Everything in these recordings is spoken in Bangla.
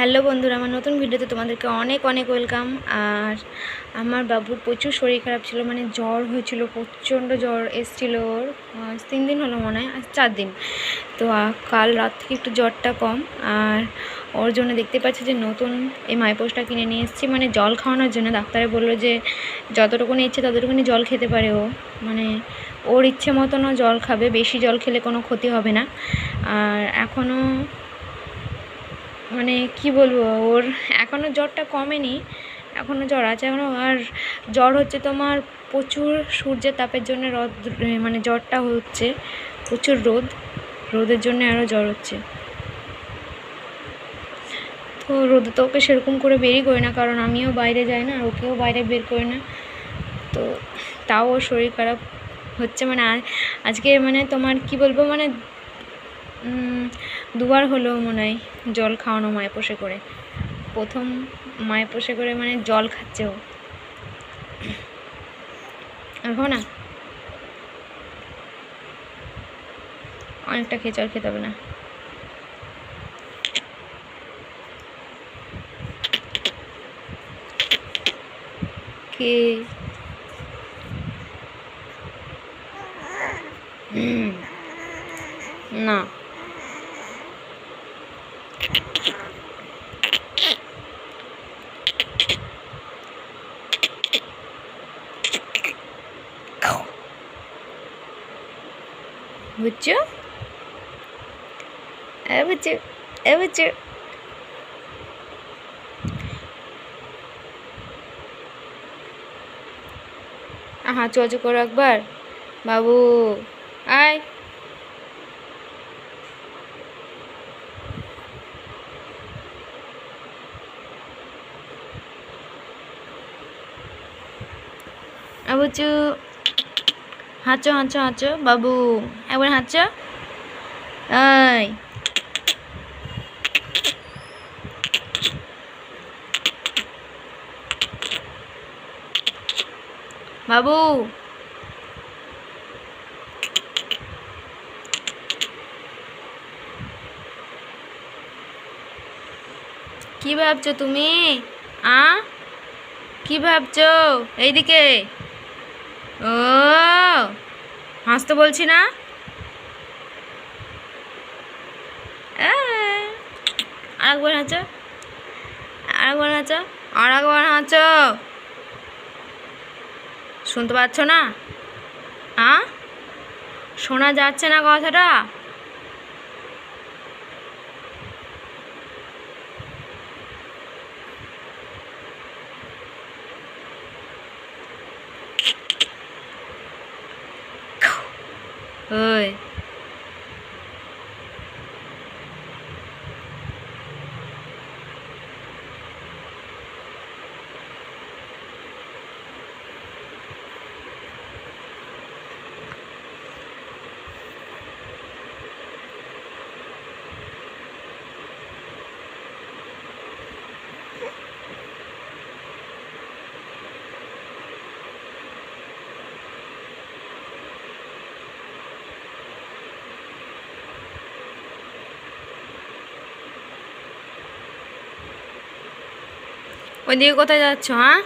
হ্যালো বন্ধুরা, আমার নতুন ভিডিওতে তোমাদেরকে অনেক অনেক ওয়েলকাম। আর আমার বাবুর প্রচুর শরীর খারাপ ছিল মানে জ্বর হয়েছিল, প্রচণ্ড জ্বর এসছিল ওর। তিন দিন হলো মনে হয়, আজ চার দিন। তো কাল রাত থেকে একটু জ্বরটা কম। আর ওর জন্য দেখতে পাচ্ছি যে নতুন এই মাইপোসটা কিনে নিয়ে এসেছি মানে জল খাওয়ানোর জন্য। ডাক্তারে বলল যে যতটুকুনি ইচ্ছে ততটুকুনি জল খেতে পারে ও। মানে ওর ইচ্ছে মতনও জল খাবে, বেশি জল খেলে কোনো ক্ষতি হবে না। আর এখনও মানে কি বলব, ওর এখনও জ্বরটা কমেনি এখনও জ্বর আছে এখনও আর জ্বর হচ্ছে তোমার প্রচুর সূর্যের তাপের জন্য রদ মানে জ্বরটা হচ্ছে, প্রচুর রোদ, রোদের জন্য আরও জ্বর হচ্ছে। তো রোদে তো ওকে সেরকম করে বেরই করি না, কারণ আমিও বাইরে যাই না, আর ওকেও বাইরে বের করি না। তো তাও ওর শরীর খারাপ হচ্ছে মানে আজকে মানে তোমার কি বলব মানে দুবার হলো মনে হয় জল খাওয়ানো মায়ে পোষে করে। প্রথম মায়ে পোষে করে মানে জল খাচ্ছে ও। খাও না। অনেকটা জল খেতে হবে না। কে? না। বুঝছ এ বুঝছ এ বুঝছ হ্যাঁ চোচো করো একবার। বাবু আয়। বুঝছ হাঁচো হাঁচো হাঁচো, বাবু। একবার হাঁচো। আয় বাবু। কি ভাবছ তুমি? আ? কি ভাবছ? এইদিকে। ও হাসতে বলছি না? শুনতে পাচ্ছ না? হ্যাঁ শোনা যাচ্ছে না কথাটা? ơi. ওইদিকে কোথায় যাচ্ছ হ্যাঁ?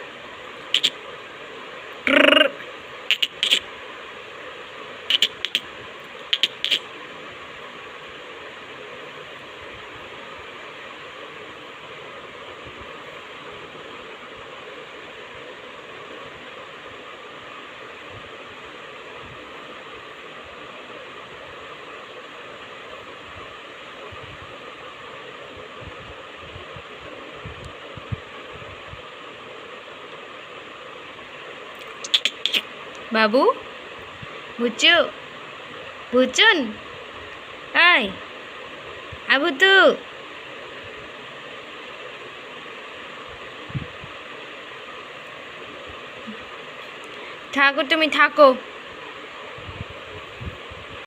বাবু। বুচু বুচুন আয় আবু তু থাকো তুমি থাকো।